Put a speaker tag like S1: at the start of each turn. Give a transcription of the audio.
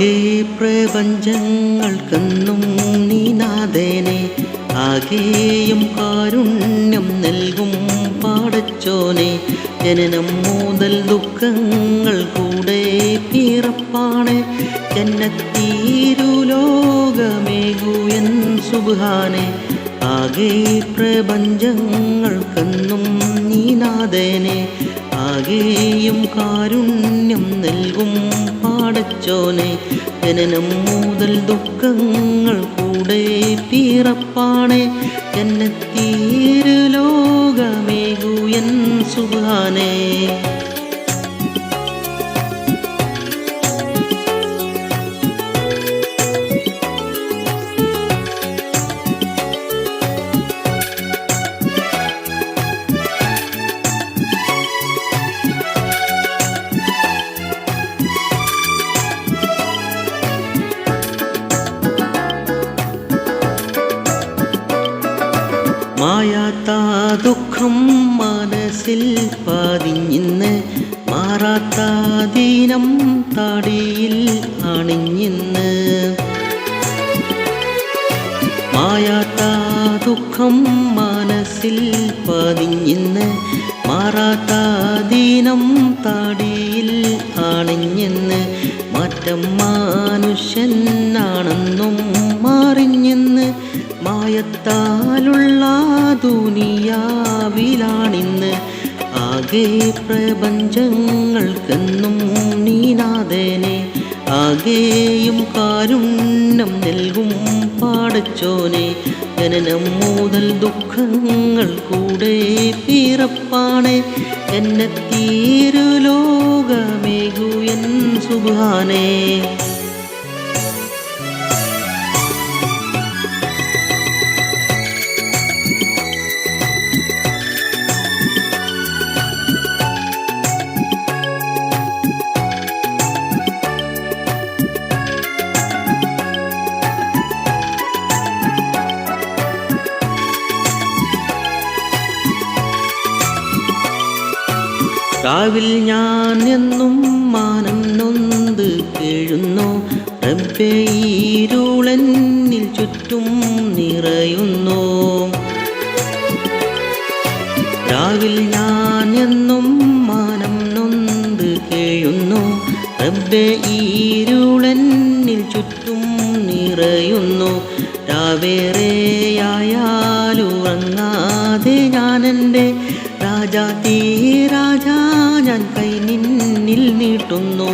S1: ആകെ പ്രപഞ്ചങ്ങൾക്കെന്നും നീനാഥേനെ ആകെയും കാരുണ്യം നൽകും പാടച്ചോനെ. ജനനം മുതൽ ദുഃഖങ്ങൾ കൂടെ പിറപ്പാണ്. ജന്നത്തീരുലോകമേകു എൻ സുബാനെ. ആകെ പ്രപഞ്ചങ്ങൾക്കെന്നും നീനാഥേനെ ആകെയും കാരുണ്യം നൽകും പാടച്ചോനെ ജനനം മുതൽ ദുഃഖങ്ങൾ കൂടെ പീറപ്പാണെ എന്നെ തീരു ലോകമേകു എൻ സുബാനേ. മായാത്ത ദുഃഖം മനസ്സിൽ പതിഞ്ഞിന്ന് മാറാത്ത ദീനം താടിയിൽ അണിഞ്ഞിന്ന്. മായാത്ത ദുഃഖം മനസ്സിൽ പതിഞ്ഞിന്ന് മാറാത്ത ദീനം താടിയിൽ അണിഞ്ഞിന്ന്. മാറ്റം മനുഷ്യനാണെന്നും മാറിഞ്ഞിന്ന്. മായത്താലുള്ള ദുനിയാവിലാണിന്ന്. ആകെ പ്രപഞ്ചങ്ങൾക്കെന്നും നീനാഥനെ. ആകെയും കാരുണ്യം നൽകും പാടച്ചോനെ. ജനനം മുതൽ ദുഃഖങ്ങൾ കൂടെ പിറപ്പാണ്. എന്നെ തീരു ലോകമേകു എൻ സുബാനേ. രാവിൽ ഞാൻ എന്നും മാനം നൊന്ത് കേഴുന്നു ഈരുളന്നിൽ ചുറ്റും നിറയുന്നു. രാവിൽ ഞാൻ എന്നും മാനം നൊന്ത് കേഴുന്നു. റബ്ബെ ഈരുളന്നിൽ ചുറ്റും നിറയുന്നു. രാവേറെയായാലുറങ്ങാതെ ഞാൻ എന്റെ രാജാ തീ രാജാ ഞാൻ കൈ നിന്നിൽ നീട്ടുന്നു.